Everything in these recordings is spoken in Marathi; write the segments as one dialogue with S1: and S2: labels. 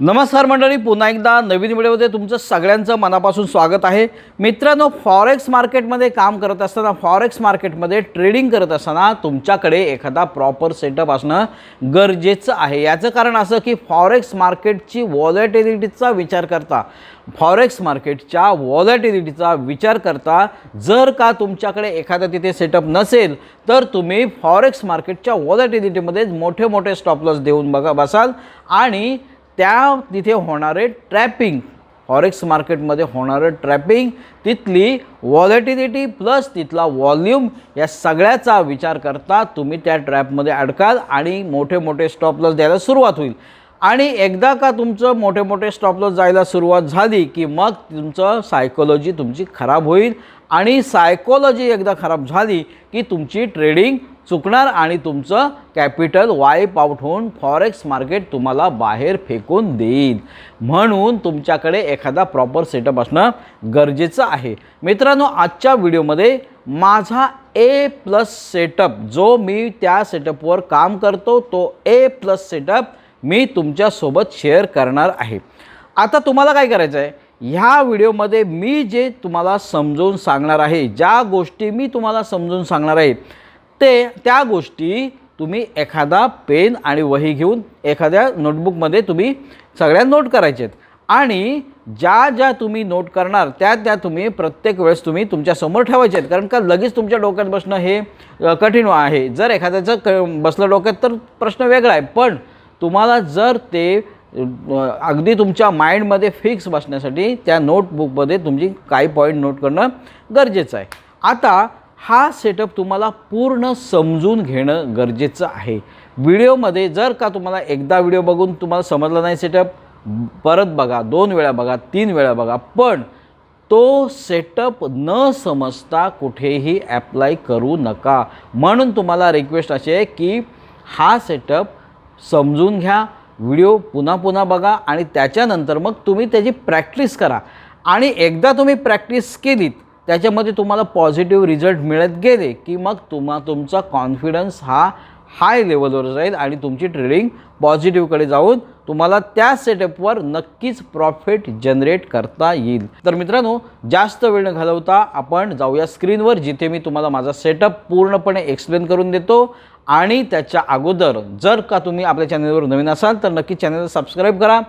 S1: नमस्कार मंडळी पुन्हा एकदा नवीन व्हिडिओमध्ये तुमचं सगळ्यांचं मनापासून स्वागत आहे. मित्रांनो फॉरेक्स मार्केटमध्ये काम करत असताना फॉरेक्स मार्केटमध्ये ट्रेडिंग करत असताना तुमच्याकडे एखादा प्रॉपर सेटअप असणं गरजेचं आहे. याचं कारण असं की फॉरेक्स मार्केटची वॉलेटिलिटीचा विचार करता फॉरेक्स मार्केटच्या वॉलेटिलिटीचा विचार करता जर का तुमच्याकडे एखादा तिथे सेटअप नसेल तर तुम्ही फॉरेक्स मार्केटच्या वॉलेटिलिटीमध्ये मोठे मोठे स्टॉपलॉस देऊन बघा बसाल आणि त्या तिथे होणारे ट्रॅपिंग फॉरेक्स मार्केटमध्ये होणारं ट्रॅपिंग तिथली वॉलेटिलिटी प्लस तिथला वॉल्यूम या सगळ्याचा विचार करता तुम्ही त्या ट्रॅपमध्ये अडकाल आणि मोठे मोठे स्टॉपलॉस द्यायला सुरुवात होईल. आणि एकदा का तुमचं मोठे मोठे स्टॉपलॉस जायला सुरुवात झाली की मग तुमचं सायकोलॉजी तुमची खराब होईल आणि सायकोलॉजी एकदा खराब झाली की तुमची ट्रेडिंग चुकणार आणि तुमचं कॅपिटल वाईप आउट होऊन फॉरेक्स मार्केट तुम्हाला बाहेर फेकून देईल. म्हणून तुमच्याकडे एखादा प्रॉपर सेटअप असणं गरजेचं आहे. मित्रांनो आजच्या व्हिडिओमध्ये माझा ए प्लस सेटअप जो मी त्या सेटअपवर काम करतो तो ए प्लस सेटअप मी तुमच्यासोबत शेअर करणार आहे. आता तुम्हाला काय करायचं आहे ह्या व्हिडिओमध्ये मी जे तुम्हाला समजवून सांगणार आहे ज्या गोष्टी मी तुम्हाला समजून सांगणार आहे ते त्या गोष्टी तुम्ही एखादा पेन आणि वही घेऊन एखाद्या नोटबुकमध्ये तुम्ही सगळ्या नोट करायच्या आहेत आणि ज्या ज्या तुम्ही नोट करणार त्या त्या तुम्ही प्रत्येक वेळेस तुम्ही तुमच्यासमोर ठेवायचे आहेत कारण का लगेच तुमच्या डोक्यात बसणं हे कठीण आहे. जर एखाद्याचं क बसलं डोक्यात तर प्रश्न वेगळा आहे. पण तुम्हाला जर ते अगदी तुमच्या माइंडमध्ये फिक्स बसण्यासाठी त्या नोटबुकमध्ये तुमची काही पॉईंट नोट करणं गरजेचं आहे. आता हा सेटअप तुम्हाला पूर्ण समजून घेणं गरजेचं आहे. व्हिडिओमध्ये जर का तुम्हाला एकदा व्हिडिओ बघून तुम्हाला समजला नाही सेटअप परत बघा दोन वेळा बघा तीन वेळा बघा पण तो सेटअप न समजता कुठेही ॲप्लाय करू नका. म्हणून तुम्हाला रिक्वेस्ट अशी आहे की हा सेटअप समजून घ्या व्हिडिओ पुन्हा पुन्हा बघा आणि त्याच्यानंतर मग तुम्ही त्याची प्रॅक्टिस करा. आणि एकदा तुम्ही प्रॅक्टिस केलीत त्याच्यामध्ये तुम्हाला पॉझिटिव्ह रिझल्ट मिळत गेले की मग तुम्हा तुमचा कॉन्फिडन्स हा हाय लेवलवर जाईल आणि तुमची ट्रेडिंग पॉझिटिव्हकडे जाऊन तुम्हाला त्या सेटअपवर नक्कीच प्रॉफिट जनरेट करता येईल. तर मित्रांनो जास्त वेळ न घालवता आपण जाऊया स्क्रीनवर जिथे मी तुम्हाला माझा सेटअप पूर्णपणे एक्सप्लेन करून देतो. आणि त्याच्या अगोदर जर का तुम्ही आपल्या चॅनलवर नवीन असाल तर नक्की चॅनलला सबस्क्राईब करा.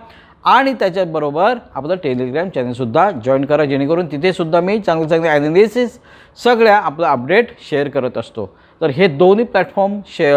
S1: आणि त्याच्याबरोबर आपलं टेलिग्राम चॅनलसुद्धा जॉईन करा जेणेकरून तिथेसुद्धा मी चांगले चांगले ॲनालिसिस सगळ्या आपलं अपडेट शेअर करत असतो. तर हे दोन्ही प्लॅटफॉर्म शे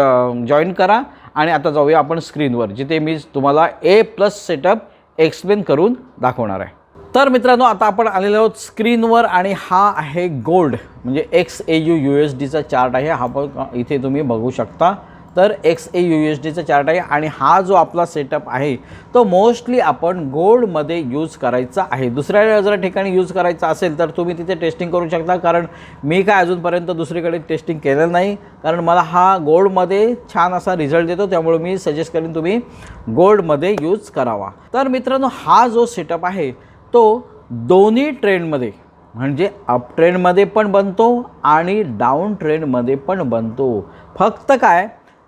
S1: जॉईन करा आणि आता जाऊया आपण स्क्रीनवर जिथे मी तुम्हाला ए प्लस सेटअप एक्सप्लेन करून दाखवणार आहे. तर मित्रांनो आता आपण आलेलो आहोत स्क्रीनवर आणि हा आहे गोल्ड म्हणजे X A U U S डीचा चार्ट आहे. हा पण इथे तुम्ही बघू शकता. तर एक्स ए यू एस डीचा चार्ट आहे आणि हा जो आपला सेटअप आहे तो मोस्टली आपण गोल्डमध्ये यूज करायचा आहे. दुसऱ्या जर ठिकाणी यूज करायचा असेल तर तुम्ही तिथे टेस्टिंग करू शकता. कारण मी काय अजूनपर्यंत दुसरीकडे टेस्टिंग केलेलं नाही. कारण मला हा गोल्डमध्ये छान असा रिझल्ट देतो. त्यामुळे मी सजेस्ट करेन तुम्ही गोल्डमध्ये यूज करावा. तर मित्रांनो हा जो सेटअप आहे तो दोन्ही ट्रेंडमध्ये म्हणजे अप ट्रेंडमध्ये पण बनतो आणि डाऊन ट्रेंडमध्ये पण बनतो. फक्त काय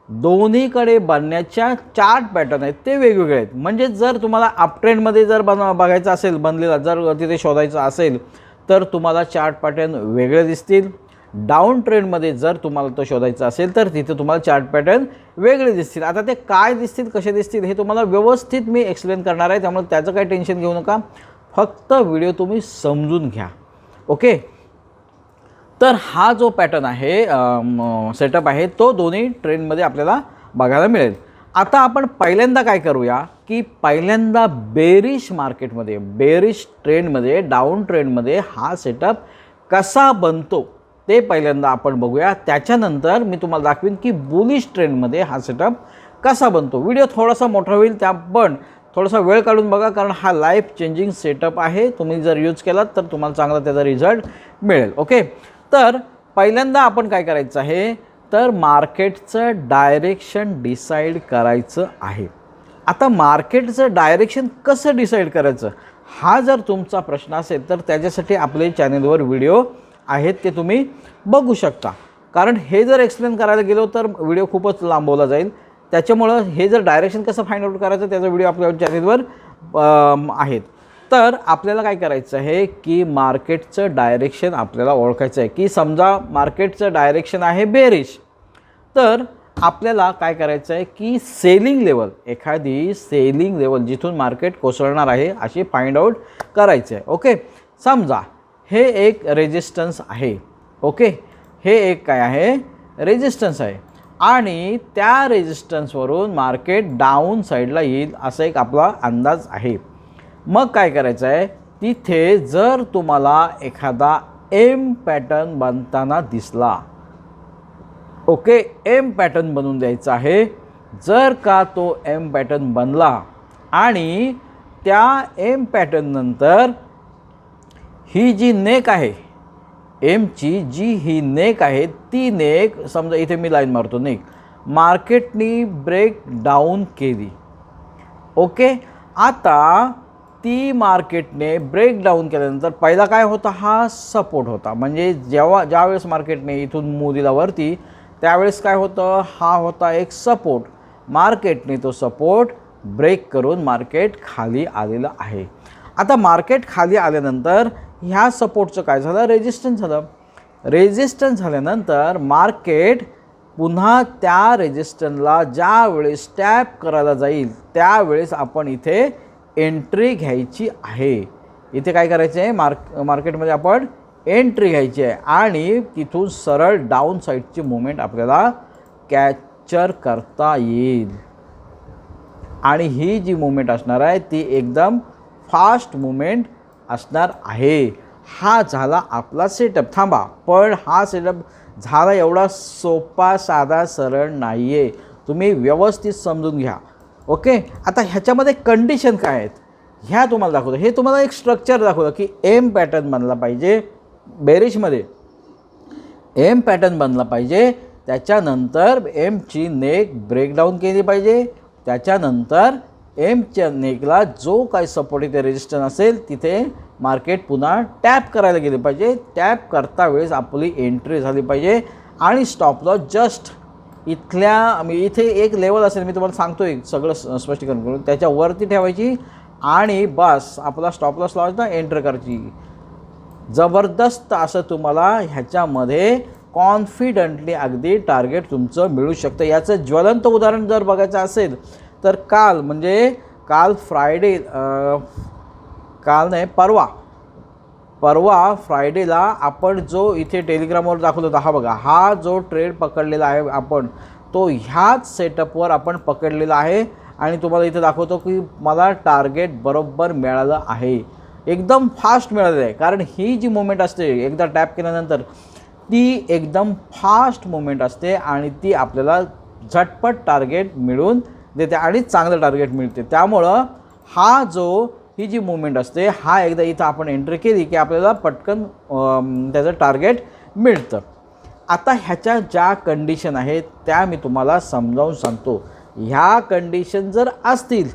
S1: दोन्हीकडे बनण्याच्या चार्ट पॅटर्न आहेत. ते वेगवेगळे आहेत. म्हणजे जर तुम्हाला अपट्रेंडमध्ये जर बन बघायचं असेल बनलेला जर तिथे शोधायचं असेल तर तुम्हाला चार्ट पॅटर्न वेगळे दिसतील. डाऊन ट्रेंडमध्ये जर तुम्हाला तो शोधायचा असेल तर तिथे तुम्हाला चार्ट पॅटर्न वेगळे दिसतील. आता ते काय दिसतील कसे दिसतील हे तुम्हाला व्यवस्थित मी एक्सप्लेन करणार आहे. त्यामुळे त्याचं काही टेन्शन घेऊ नका. फक्त व्हिडिओ तुम्ही समजून घ्या. ओके तर हा जो पॅटर्न आहे सेटअप आहे तो दोन्ही ट्रेनमध्ये आपल्याला बघायला मिळेल. आता आपण पहिल्यांदा काय करूया की पहिल्यांदा बेरिश मार्केटमध्ये बेरिश ट्रेंडमध्ये डाऊन ट्रेंडमध्ये हा सेटअप कसा बनतो ते पहिल्यांदा आपण बघूया. त्याच्यानंतर मी तुम्हाला दाखवीन की बुलिश ट्रेंडमध्ये हा सेटअप कसा बनतो. व्हिडिओ थोडासा मोठा होईल त्या पण थोडासा वेळ काढून बघा कारण हा लाईफ चेंजिंग सेटअप आहे. तुम्ही जर यूज केलात तर तुम्हाला चांगला त्याचा रिझल्ट मिळेल ओके तर पहिल्यांदा आपण काय करायचं आहे? तर मार्केटचं डायरेक्शन डिसाईड करायचं आहे. आता मार्केटचं डायरेक्शन कसं डिसाईड करायचं? हा जर तुमचा प्रश्न असेल तर त्याच्यासाठी आपले चॅनलवर व्हिडिओ आहेत ते तुम्ही बघू शकता. कारण हे जर एक्सप्लेन करायला गेलो तर व्हिडिओ खूपच लांबवला जाईल. त्याच्यामुळं हे जर डायरेक्शन कसं फाइंड आउट करायचं त्याचा व्हिडिओ आपल्या चॅनलवर आहेत. तर आपल्याला काय करायचं आहे की मार्केटचं डायरेक्शन आपल्याला ओळखायचं आहे. की समजा मार्केटचं डायरेक्शन आहे बेरिश तर आपल्याला काय करायचं आहे की सेलिंग लेवल एखादी सेलिंग लेवल जिथून मार्केट कोसळणार आहे अशी फाइंड आऊट करायचं आहे. ओके? समजा हे एक रेजिस्टन्स आहे. ओके? हे एक काय आहे? रेजिस्टन्स आहे. आणि त्या रेजिस्टन्सवरून मार्केट डाऊन साईडला येईल असा एक आपला अंदाज आहे. मग काय करायचं आहे तिथे जर तुम्हाला एखादा एम पॅटर्न बनताना दिसला. ओके एम पॅटर्न बनवून द्यायचा आहे. जर का तो एम पॅटर्न बनला आणि त्या एम पॅटर्ननंतर ही जी नेक आहे एमची जी ही नेक आहे ती नेक समजा इथे मी लाईन मारतो नेक मार्केटनी ब्रेक डाऊन केली. ओके आता ती मार्केटने ब्रेक डाऊन केल्यानंतर पहिला काय होता? हा सपोर्ट होता. म्हणजे जेव्हा ज्यावेळेस मार्केटने इथून मोदीला वरती त्यावेळेस काय होतं? हा होता एक सपोर्ट मार्केटने तो सपोर्ट ब्रेक करून मार्केट खाली आलेलं आहे. आता मार्केट खाली आल्यानंतर ह्या सपोर्टचं काय झालं? रेजिस्टन्स झालं. रेजिस्टन्स झाल्यानंतर मार्केट पुन्हा त्या रेजिस्टन्सला ज्या वेळेस टॅप करायला जाईल त्यावेळेस आपण इथे एंट्री घ्यायची आहे. इथे काय करायचं आहे मार्क मार्केटमध्ये आपण एंट्री घ्यायची आहे. आणि तिथून सरळ डाऊन साईडची मुवमेंट आपल्याला कॅप्चर करता येईल. आणि ही जी मुवमेंट असणार आहे ती एकदम फास्ट मुवमेंट असणार आहे. हा झाला आपला सेटअप थांबा पण हा सेटअप झाला एवढा सोपा साधा सरळ नाही आहे तुम्ही व्यवस्थित समजून घ्या. ओके? आता ह्याच्यामध्ये कंडिशन काय आहेत? ह्या तुम्हाला दाखवतो. हे तुम्हाला एक स्ट्रक्चर दाखवलं की एम पॅटर्न बनला पाहिजे बेरिशमध्ये एम पॅटर्न बनला पाहिजे. त्याच्यानंतर एमची नेक ब्रेकडाऊन केली पाहिजे. त्याच्यानंतर एमच्या नेकला जो काही सपोर्ट इथे रेजिस्टन असेल तिथे मार्केट पुन्हा टॅप करायला गेले पाहिजे. टॅप करता वेळेस आपली एंट्री झाली पाहिजे. आणि स्टॉप लॉस जस्ट इथल्या इथे एक लेवल असेल मी तुम्हाला सांगतोय सगळं स- स्पष्टीकरण करून. त्याच्यावरती ठेवायची आणि बस आपला स्टॉप लॉस लावायचा एंटर करायची. जबरदस्त असं तुम्हाला ह्याच्यामध्ये कॉन्फिडंटली अगदी टार्गेट तुमचं मिळू शकतं. याचं ज्वलंत उदाहरण जर बघायचं असेल तर काल म्हणजे काल फ्रायडे काल नाही परवा परवा फ्रायडेला आपण जो इथे टेलिग्रामवर दाखवत होता हा बघा हा जो ट्रेड पकडलेला आहे आपण तो ह्याच सेटअपवर आपण पकडलेला आहे आणि तुम्हाला इथे दाखवतो की मला टार्गेट बरोबर मिळालं आहे. एकदम फास्ट मिळालेलं आहे कारण ही जी मुवमेंट असते एकदा टॅप केल्यानंतर ती एकदम फास्ट मुवमेंट असते आणि ती आपल्याला झटपट टार्गेट मिळून देते आणि चांगलं टार्गेट मिळते. त्यामुळं हा जो ही जी मुवमेंट असते हा एकदा इथं आपण एंट्री केली की आपल्याला पटकन त्याचं टार्गेट मिळतं. आता ह्याच्या ज्या कंडिशन आहेत त्या मी तुम्हाला समजावून सांगतो. ह्या कंडिशन जर असतील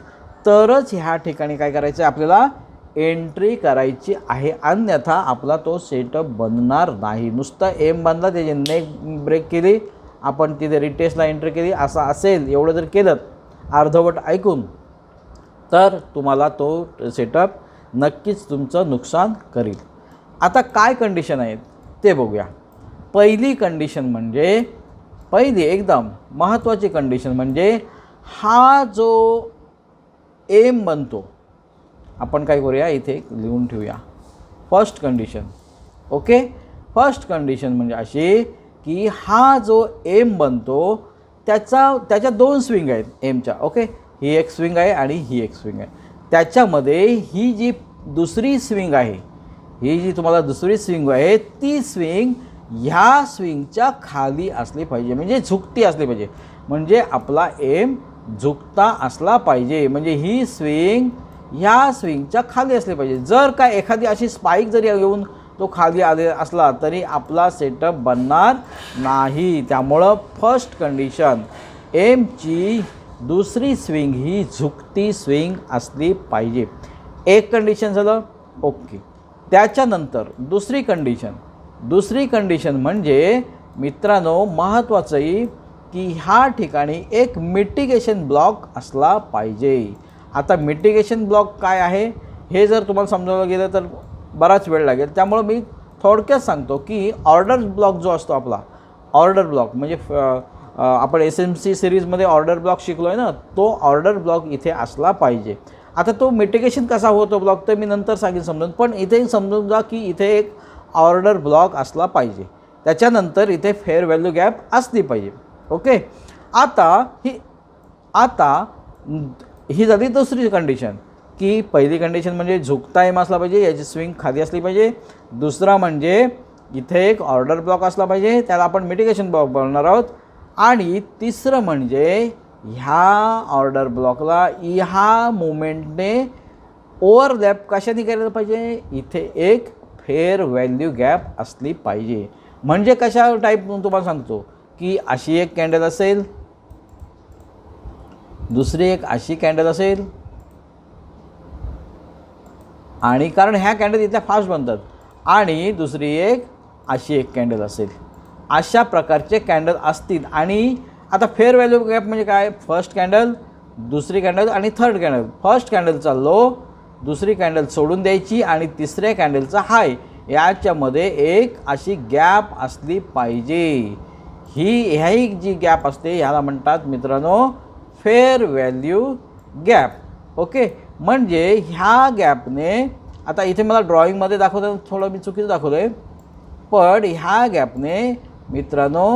S1: तरच ह्या ठिकाणी काय करायचं आहे आपल्याला एंट्री करायची आहे. अन्यथा आपला तो सेटअप बनणार नाही. नुसतं एम बनला त्याची नेक ब्रेक केली आपण तिथे रिटेस्टला एंट्री केली असं असेल एवढं जर केलं अर्धवट ऐकून तर तुम्हाला तो सेटअप नक्कीच तुमचं नुकसान करील. आता काय कंडिशन आहेत? ते बघूया. पहिली कंडिशन म्हणजे पहिली एकदम महत्त्वाची कंडिशन म्हणजे हा जो एम बनतो आपण काय करूया? इथे लिहून ठेवूया. First condition okay first condition म्हणजे अशी की हा जो एम बनतो त्याचा त्याच्या दोन स्विंग आहेत एमच्या ओके ही एक स्विंग आहे आणि ही एक स्विंग आहे. त्याच्यामध्ये ही जी दुसरी स्विंग आहे ही जी तुम्हाला दुसरी स्विंग आहे ती स्विंग ह्या स्विंगच्या खाली असली पाहिजे. म्हणजे झुकती असली पाहिजे. म्हणजे आपला एम झुकता असला पाहिजे. म्हणजे ही स्विंग ह्या स्विंगच्या खाली असली पाहिजे. जर काय एखादी अशी स्पाईक जरी येऊन तो खाली आले असला तरी आपला सेटअप बनणार नाही. त्यामुळं फर्स्ट कंडिशन एमची दुसरी स्विंग ही झुकती स्विंग असली पाहिजे. एक कंडिशन झालं ओके त्याच्यानंतर दुसरी कंडिशन दुसरी कंडिशन म्हणजे मित्रांनो महत्त्वाचंही की ह्या ठिकाणी एक मिटिगेशन ब्लॉक असला पाहिजे. आता मिटिगेशन ब्लॉक काय आहे? हे जर तुम्हाला समजावलं गेलं तर बराच वेळ लागेल. त्यामुळं मी थोडक्यात सांगतो की ऑर्डर ब्लॉक जो असतो आपला ऑर्डर ब्लॉक म्हणजे फ- आपण एस एम सी सिरीजमध्ये ऑर्डर ब्लॉक शिकलो आहे ना तो ऑर्डर ब्लॉक इथे असला पाहिजे. आता तो मिटिगेशन कसा होतो ब्लॉक तर मी नंतर सांगेन समजून. पण इथे समजून जा की इथे एक ऑर्डर ब्लॉक असला पाहिजे. त्याच्यानंतर इथे फेअर व्हॅल्यू गॅप असली पाहिजे. ओके आता ही आता ही झाली दुसरी कंडिशन की पहिली कंडिशन म्हणजे झुकता एम असला पाहिजे याची स्विंग खाली असली पाहिजे. दुसरा म्हणजे इथे एक ऑर्डर ब्लॉक असला पाहिजे त्याला आपण मिटिगेशन ब्लॉक बनणार आहोत. आणि तिसरं म्हणजे ह्या ऑर्डर ब्लॉकला ह्या मुवमेंटने ओव्हरलॅप कशाने करायला पाहिजे? इथे एक फेअर व्हॅल्यू गॅप असली पाहिजे. म्हणजे कशा टाईप तुम्हाला सांगतो की अशी एक कॅन्डल असेल दुसरी एक अशी कॅन्डल असेल आणि कारण ह्या कॅन्डल इथल्या फास्ट बनतात आणि दुसरी एक अशी एक कॅन्डल असेल. अशा प्रकारचे कॅन्डल असतील. आणि आता फेअर व्हॅल्यू गॅप म्हणजे काय? फर्स्ट कॅन्डल दुसरी कॅन्डल आणि थर्ड कॅन्डल फर्स्ट कॅन्डलचा लो दुसरी कॅन्डल सोडून द्यायची आणि तिसऱ्या कॅन्डलचा हाय याच्यामध्ये एक अशी गॅप असली पाहिजे. ही ह्याही जी गॅप असते ह्याला म्हणतात मित्रांनो फेअर व्हॅल्यू गॅप ओके म्हणजे ह्या गॅपने आता इथे मला ड्रॉइंगमध्ये दाखवतं थोडं मी चुकीचं दाखवतो आहे पण ह्या गॅपने मित्रांनो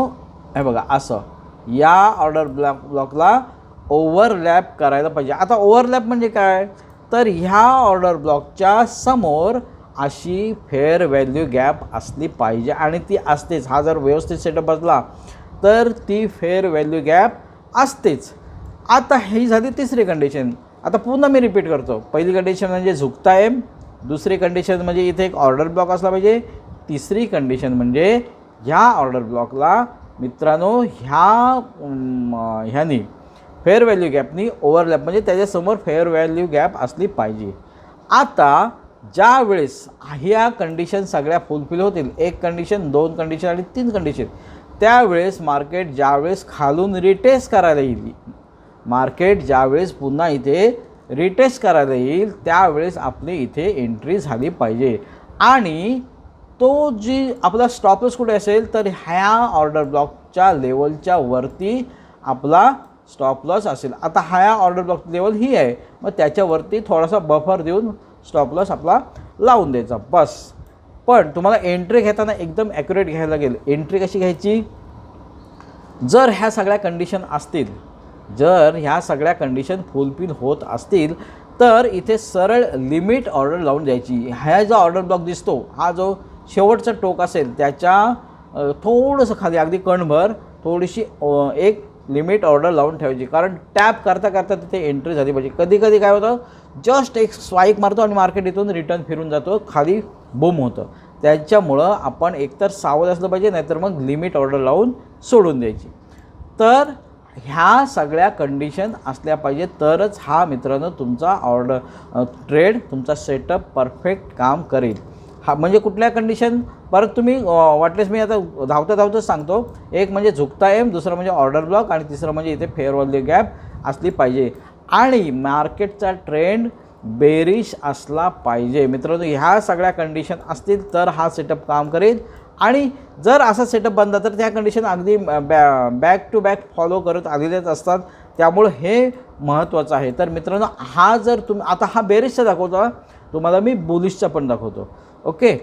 S1: हे बघा असं. या ऑर्डर ब्लॉक ब्लॉकला ओव्हरलॅप करायला पाहिजे. आता ओव्हरलॅप म्हणजे काय? तर ह्या ऑर्डर ब्लॉकच्या समोर अशी फेअर व्हॅल्यू गॅप असली पाहिजे आणि ती असतेच. हा जर व्यवस्थित सेटअप असला तर ती फेअर व्हॅल्यू गॅप असतेच. आता ही झाली तिसरी कंडिशन आता पुन्हा मी रिपीट करतो. पहिली कंडिशन म्हणजे झुकता एम दुसरी कंडिशन म्हणजे इथे एक ऑर्डर ब्लॉक असला पाहिजे. तिसरी कंडिशन म्हणजे ह्या ऑर्डर ब्लॉकला मित्रांनो ह्या ह्यानी फेअर व्हॅल्यू गॅपनी ओव्हरलॅप म्हणजे त्याच्यासमोर फेअर व्हॅल्यू गॅप असली पाहिजे. आता ज्या वेळेस ह्या कंडिशन सगळ्या फुलफिल होतील एक कंडिशन दोन कंडिशन आणि तीन कंडिशन त्यावेळेस मार्केट ज्यावेळेस खालून रिटेस्ट करायला येईल मार्केट ज्यावेळेस पुन्हा इथे रिटेस्ट करायला येईल त्यावेळेस आपली इथे एंट्री झाली पाहिजे. आणि तो जी आपला स्टॉपलॉस कुठे असेल तर ह्या ऑर्डर ब्लॉकच्या लेवलच्या वरती आपला स्टॉप लॉस असेल. आता ह्या ऑर्डर ब्लॉक लेवल ही आहे मग त्याच्यावरती थोडासा बफर देऊन स्टॉप लॉस आपला लावून द्यायचा. बस. पण तुम्हाला एंट्री घेताना एकदम ॲक्युरेट घ्यायला लागेल. एंट्री कशी घ्यायची? जर ह्या सगळ्या कंडिशन असतील जर ह्या सगळ्या कंडिशन फुलफिल होत असतील तर इथे सरळ लिमिट ऑर्डर लावून द्यायची. ह्या जो ऑर्डर ब्लॉक दिसतो हा जो शेवटचं टोक असेल त्याच्या थोडंसं खाली अगदी कणभर थोडीशी एक लिमिट ऑर्डर लावून ठेवायची. कारण टॅप करता करता तिथे एंट्री झाली पाहिजे. कधी कधी काय होतं जस्ट एक स्वाईक मारतो आणि मार्केट इथून रिटर्न फिरून जातो खाली बूम होतं. त्याच्यामुळं आपण एकतर सावध असलं पाहिजे नाहीतर मग लिमिट ऑर्डर लावून सोडून द्यायची. तर ह्या सगळ्या कंडिशन असल्या पाहिजे तरच हा मित्रांनो तुमचा ऑर्डर ट्रेड तुमचा सेटअप परफेक्ट काम करेल. हा म्हणजे कुठल्या कंडिशन परत तुम्ही वाटलेस मी आता धावता धावतच सांगतो. एक म्हणजे झुकता एम दुसरं म्हणजे ऑर्डर ब्लॉक आणि तिसरं म्हणजे इथे फेअर गॅप असली पाहिजे. आणि मार्केटचा ट्रेंड बेरिश असला पाहिजे. मित्रांनो ह्या सगळ्या कंडिशन असतील तर हा सेटअप काम करेल. आणि जर असा सेटअप बनला तर त्या कंडिशन अगदी बॅ बॅक टू बॅक फॉलो करत आलेलेच असतात. त्यामुळं हे महत्त्वाचं आहे. तर मित्रांनो हा जर तुम्ही आता हा बेरिशचा दाखवतो तुम्हाला मी बुलिशचा पण दाखवतो. ओके?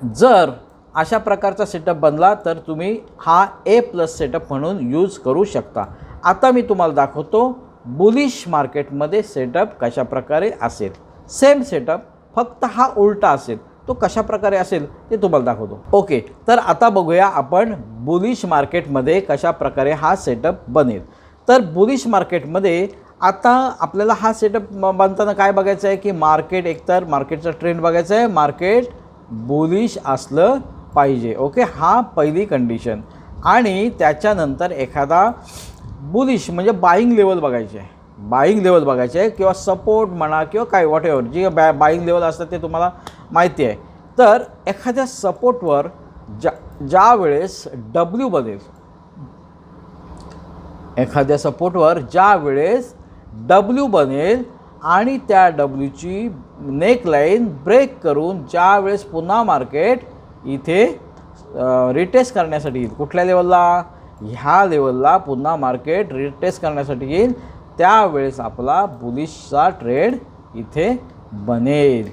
S1: जर अशा प्रकारचा सेटअप बनला तर तुम्ही हा ए प्लस सेटअप म्हणून यूज करू शकता. आता मी तुम्हाला दाखवतो बुलिश मार्केटमध्ये सेटअप कशा प्रकारे असेल. सेम सेटअप फक्त हा उलटा असेल. तो कशा प्रकारे असेल ते तुम्हाला दाखवतो. ओके तर आता बघूया आपण बुलिश मार्केटमध्ये कशा प्रकारे हा सेटअप बनेल. तर बुलिश मार्केटमध्ये आता आपल्याला हा सेटअप बांधताना काय बघायचं आहे की मार्केट एकतर मार्केटचा ट्रेंड बघायचा आहे. मार्केट बुलिश असलं पाहिजे. ओके हा पहिली कंडिशन आणि त्याच्यानंतर एखादा बुलिश म्हणजे बाईंग लेवल बघायची. आहे बाईंग लेवल बघायचे आहे किंवा सपोर्ट म्हणा किंवा काय वॉट एव्हर जे बॅ बाईंग लेवल असतात ते तुम्हाला माहिती आहे. तर एखाद्या सपोर्टवर ज्या ज्या वेळेस डब्ल्यू बनेल एखाद्या सपोर्टवर ज्या वेळेस डब्ल्यू बनेल आणि त्या डब्ल्यूची नेकलाईन ब्रेक करून ज्या वेळेस पुन्हा मार्केट इथे रिटेस्ट करण्यासाठी येईल. कुठल्या लेवलला ह्या लेवलला पुन्हा मार्केट रिटेस्ट करण्यासाठी येईल. त्यावेळेस आपला बुलिशचा ट्रेड इथे बनेल.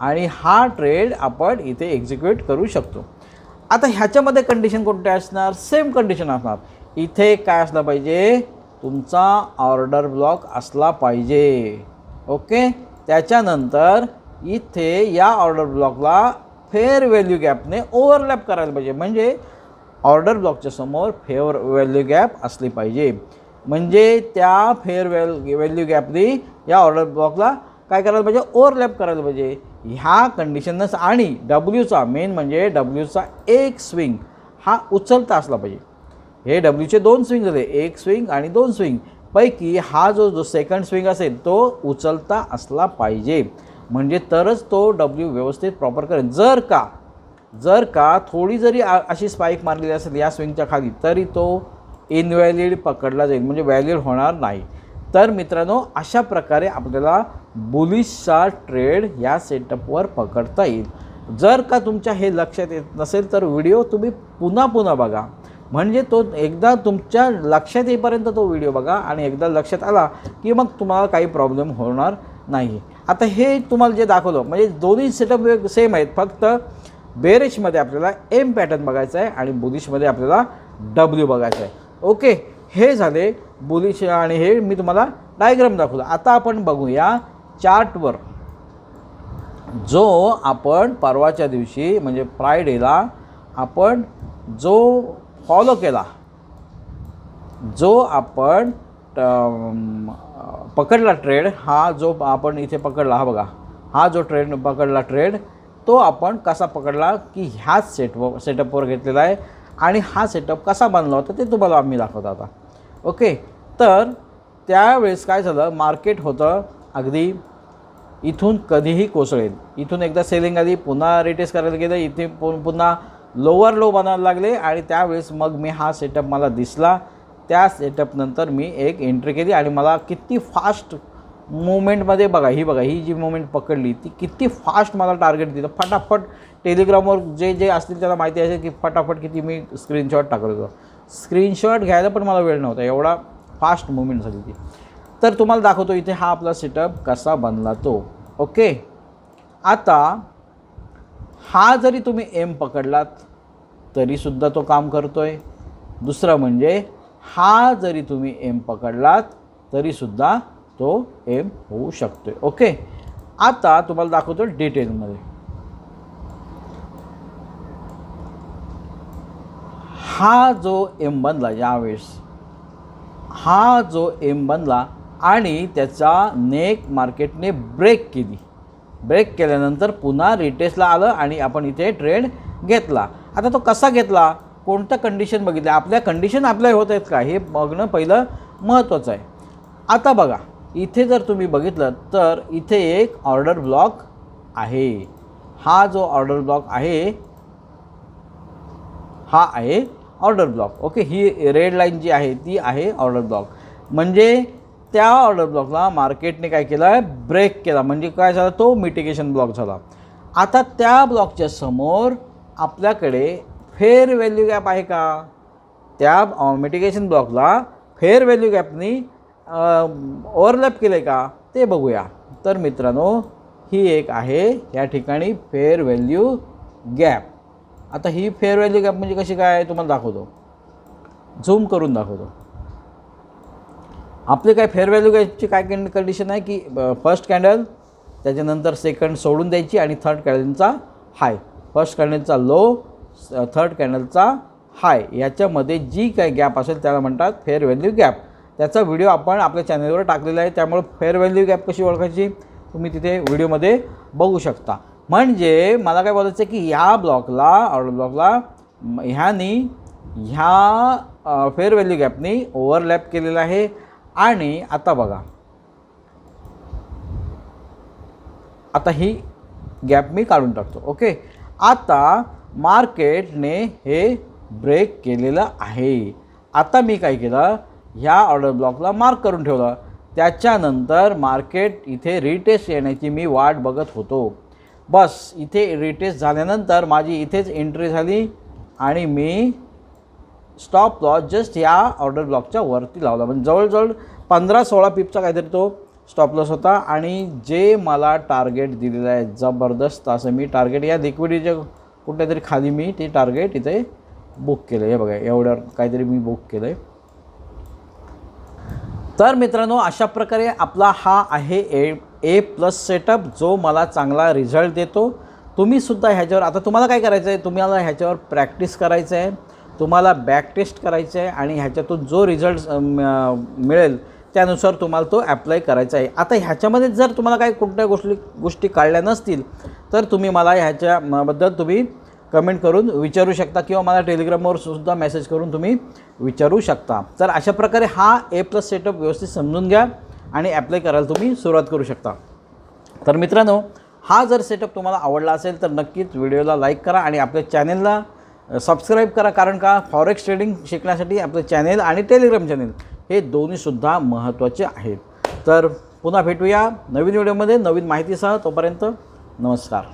S1: आणि हा ट्रेड आपण इथे एक्झिक्यूट करू शकतो. आता ह्याच्यामध्ये कंडिशन कोणते असणार? सेम कंडिशन असणार. इथे काय असलं पाहिजे? तुमचा ऑर्डर ब्लॉक असला पाहिजे. ओके? त्याच्यानंतर इथे या ऑर्डर ब्लॉकला फेअर व्हॅल्यू गॅपने ओव्हरलॅप करायला पाहिजे. म्हणजे ऑर्डर ब्लॉकच्या समोर फेअर व्हॅल्यू गॅप असली पाहिजे. म्हणजे त्या फेअर व्हॅल व्हॅल्यू गॅपने या ऑर्डर ब्लॉकला काय करायला पाहिजे? ओव्हरलॅप करायला पाहिजे. ह्या कंडिशनच आणि डब्ल्यूचा मेन म्हणजे डब्ल्यूचा एक स्विंग हा उचलता असला पाहिजे. हे डब्ल्यूचे दोन स्विंग होते. एक स्विंग आणि दोन स्विंग पैकी हा जो जो सेकंड स्विंग असेल तो उचलता असला पाहिजे. म्हणजे तरच तो डब्ल्यू व्यवस्थित प्रॉपर करेल. जर का जर का थोडी जरी अशी स्पाईक मारलेली असेल या स्विंगच्या खाली तरी तो इनव्हॅलिड पकडला जाईल. म्हणजे व्हॅलिड होणार नाही. तर मित्रांनो अशा प्रकारे आपल्याला बुलिशचा ट्रेड या सेटअपवर पकडता येईल. जर का तुमच्या हे लक्षात येत नसेल तर व्हिडिओ तुम्ही पुन्हा पुन्हा बघा. म्हणजे तो एकदा तुमच्या लक्षात येईपर्यंत तो व्हिडिओ बघा आणि एकदा लक्षात आला की मग तुम्हाला काही प्रॉब्लेम होणार नाही. आता हे तुम्हाला जे दाखवलं म्हणजे दोन्ही सेटअप वेग सेम आहेत. फक्त बेरिशमध्ये आपल्याला एम पॅटर्न बघायचा आहे आणि बुलिशमध्ये आपल्याला डब्ल्यू बघायचं आहे. ओके हे झाले बुलिश आणि हे मी तुम्हाला डायग्राम दाखवलं. आता आपण बघूया चार्टवर जो आपण परवाच्या दिवशी म्हणजे फ्रायडेला आपण जो फॉलो केला जो आपण पकडला ट्रेड हा जो आपण इथे पकडला हा बघा हा जो ट्रेड पकडला ट्रेड तो आपण कसा पकडला की ह्याच सेटवर सेटअपवर घेतलेला आहे आणि हा सेटअप कसा बनला होता ते तुम्हाला आम्ही दाखवतो आता. ओके? तर त्यावेळेस काय झालं? मार्केट होतं अगदी इथून कधीही कोसळेल. इथून एकदा सेलिंग आली पुन्हा रिटेस्ट करायला गेलं इथे पु पुन्हा लोअर लो बनायला लागले आणि त्यावेळेस मग मी हा सेटअप मला दिसला. त्या सेटअपनंतर मी एक एंट्री केली आणि मला किती फास्ट मुवमेंटमध्ये बघा ही बघा ही जी मुवमेंट पकडली ती किती फास्ट मला टार्गेट दिलं. फटाफट टेलिग्रामवर जे जे असतील त्याला माहिती असेल की फटाफट किती मी स्क्रीनशॉट टाकत होतो. स्क्रीनशॉट घ्यायला पण मला वेळ नव्हता एवढा फास्ट मुवमेंट झाली ती. तर तुम्हाला दाखवतो इथे हा आपला सेटअप कसा बनला तो. ओके आता हा जरी तुम्ही एम पकडलात तरीसुद्धा तो काम करतो आहे दुसरं म्हणजे हा जरी तुम्ही एम पकडलात तरीसुद्धा तो एम होऊ शकतो आहे ओके? आता तुम्हाला दाखवतो डिटेलमध्ये. हा जो एम बनला यावेळेस हा जो एम बनला आणि त्याचा नेक मार्केटने ब्रेक केली. ब्रेक केल्यानंतर पुन्हा रिटेस्टला आलं आणि आपण इथे ट्रेड घेतला. आता तो कसा घेतला? कोणत्या कंडिशन बघितल्या आपल्या कंडिशन आपल्या होत आहेत का? हे बघणं पहिलं महत्त्वाचं आहे. आता बघा इथे जर तुम्ही बघितलं तर इथे एक ऑर्डर ब्लॉक आहे. हा जो ऑर्डर ब्लॉक आहे हा आहे ऑर्डर ब्लॉक ओके ही रेड लाईन जी आहे ती आहे ऑर्डर ब्लॉक म्हणजे त्या ऑर्डर ब्लॉकला मार्केटने काय केलं आहे ब्रेक केला. म्हणजे काय झालं? तो मिटिगेशन ब्लॉक झाला. आता त्या ब्लॉकच्या समोर आपल्याकडे फेअर व्हॅल्यू गॅप आहे का? त्या मिटिगेशन ब्लॉकला फेअर व्हॅल्यू गॅपनी ओव्हरलॅप केलं आहे का? ते बघूया. तर मित्रांनो ही एक आहे या ठिकाणी फेअर व्हॅल्यू गॅप आता ही फेअर व्हॅल्यू गॅप म्हणजे कशी काय? तुम्हाला दाखवतो. झूम करून दाखवतो. आपले काय फेअर व्हॅल्यू काय कंडिशन आहे की फर्स्ट कॅन्डल त्याच्यानंतर सेकंड सोडून द्यायची आणि थर्ड कॅन्डलचा हाय फर्स्ट कॅन्डलचा लो थर्ड कॅन्डलचा हाय याच्यामध्ये जी काही गॅप असेल त्याला म्हणतात फेअर व्हॅल्यू गॅप त्याचा व्हिडिओ आपण आपल्या चॅनलवर टाकलेला आहे त्यामुळे फेअर व्हॅल्यू गॅप कशी ओळखायची? तुम्ही तिथे व्हिडिओमध्ये बघू शकता. म्हणजे मला काय बोलायचं आहे की ह्या ब्लॉकला ऑर्डर ब्लॉकला ह्यानी ह्या फेअर व्हॅल्यू गॅपनी ओव्हरलॅप केलेला आहे. आणि आता बघा. आता ही गॅप मी काढून टाकतो ओके? आता मार्केटने हे ब्रेक केलेलं आहे. आता मी काय केलं? ह्या ऑर्डर ब्लॉकला मार्क करून ठेवलं. त्याच्यानंतर मार्केट इथे रिटेस्ट येण्याची मी वाट बघत होतो. बस इथे रिटेस्ट झाल्यानंतर माझी इथेच एंट्री झाली आणि मी स्टॉप लॉस जस्ट या ऑर्डर ब्लॉकच्या वरती लावला. म्हणजे जवळजवळ पंधरा सोळा पिपचा काहीतरी तो स्टॉप लॉस होता. आणि जे मला टार्गेट दिलेलं आहे जबरदस्त असं मी टार्गेट या लिक्विडीच्या कुठल्यातरी खाली मी ते टार्गेट इथे बुक केलं. हे बघा एवढ्यावर काहीतरी मी बुक केलं आहे तर मित्रांनो अशा प्रकारे आपला हा आहे ए ए प्लस सेटअप जो मला चांगला रिझल्ट देतो. तुम्हीसुद्धा ह्याच्यावर आता तुम्हाला काय करायचं आहे तुम्हाला ह्याच्यावर प्रॅक्टिस करायचं आहे तुम्हाला बॅक टेस्ट करायचं आहे आणि ह्याच्यातून जो रिझल्ट मिळेल त्यानुसार तुम्हाला तो ॲप्लाय करायचा आहे. आता ह्याच्यामध्ये जर तुम्हाला काही कुठल्या गोष्टी गोष्टी काढल्या नसतील तर तुम्ही मला ह्याच्याबद्दल तुम्ही कमेंट करून विचारू शकता किंवा मला टेलिग्रामवर सुद्धा मेसेज करून तुम्ही विचारू शकता. तर अशा प्रकारे हा ए प्लस सेटअप व्यवस्थित समजून घ्या आणि ॲप्लाय करायला तुम्ही सुरुवात करू शकता. तर मित्रांनो हा जर सेटअप तुम्हाला आवडला असेल तर नक्कीच व्हिडिओला लाईक करा आणि आपल्या चॅनेलला सबस्क्राईब करा कारण का फॉरेक्स ट्रेडिंग शिकण्यासाठी आपलं चॅनेल आणि टेलिग्राम चॅनेल हे दोन्हीसुद्धा महत्त्वाचे आहेत. तर पुन्हा भेटूया नवीन व्हिडिओमध्ये नवीन माहितीसह तोपर्यंत नमस्कार.